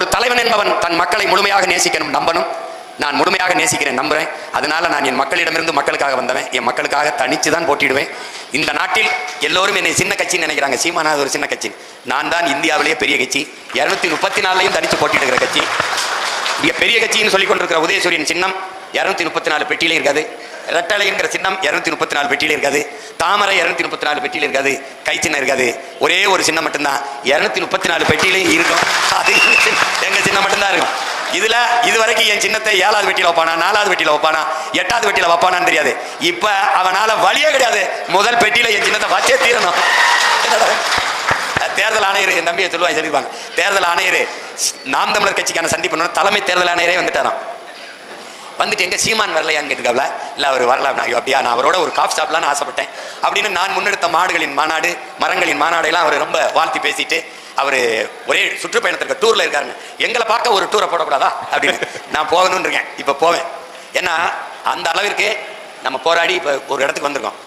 ஒரு தலைவன் என்பவன் தன் மக்களை முழுமையாக நேசிக்கணும் நம்பணும். நான் முழுமையாக நேசிக்கிறேன் நம்புறேன். அதனால நான் என் மக்களிடமிருந்து மக்களுக்காக வந்தவன். என் மக்களுக்காக தனித்து தான் போட்டிடுவேன் இந்த நாட்டில் எல்லோரும் என்னை சின்ன கட்சின்னு நினைக்கிறாங்க. சீமானா ஒரு சின்ன கட்சி. நான் தான் இந்தியாவிலேயே பெரிய கட்சி. இரநூத்தி முப்பத்தி நாலுலையும் தனித்து போட்டிடுகிற கட்சி. இங்கே பெரிய கட்சின்னு சொல்லிக் கொண்டிருக்கிற உதயசூரியன் சின்னம் இரநூத்தி முப்பத்தி நாலு பெட்டியிலே இருக்காது. ரெட்டலைங்கிற சின்னம் இரநூத்தி முப்பத்தி நாலு பெட்டியில் இருக்காது. தாமரை இரநூத்தி முப்பத்தி நாலு பெட்டியில இருக்காது. கை சின்னம் இருக்காது. ஒரே ஒரு சின்னம் மட்டும்தான். இரநூத்தி முப்பத்தி நாலு பெட்டியிலையும் இருக்கும் அது எங்க சின்னம் மட்டும்தான் இருக்கும் இதுல இது வரைக்கும் என் சின்னத்தை ஏழாவது வெட்டியில வைப்பானா நாலாவது வெட்டியில வைப்பானா எட்டாவது வெட்டியில வைப்பானான்னு தெரியாது. இப்ப அவனால வழியே கிடையாது. முதல் பெட்டியில என் சின்னத்தை வச்சே தீரணும். தேர்தல் ஆணையர் என் தம்பியை சொல்லுவாங்க சொல்லிருப்பாங்க தேர்தல் ஆணையர் நாம் தமிழர் கட்சிக்கான சந்திப்பு தலைமை தேர்தல் ஆணையரே வந்துட்டாரான் வந்துட்டு எங்க சீமான் வரலையான்னு கேட்டுக்காப்ல இல்ல அவர் வரலாம் நான் அப்படியா? நான் அவரோட ஒரு காஃபி சாப்பிடலாம்னு ஆசைப்பட்டேன். அப்படின்னு நான் முன்னெடுத்த மாடுகளின் மாநாடு மரங்களின் மாநாடு அவர் ரொம்ப வாழ்த்தி பேசிட்டு அவர் ஒரே சுற்றுப்பயணத்திற்கு டூர்ல இருக்காருங்க எங்களை பார்க்க ஒரு டூரை போடக்கூடாதா? அப்படின்னு. நான் போகணும்னு இருக்கேன் இப்ப போவேன். ஏன்னா அந்த அளவிற்கு நம்ம போராடி இப்ப ஒரு இடத்துக்கு வந்திருக்கோம்.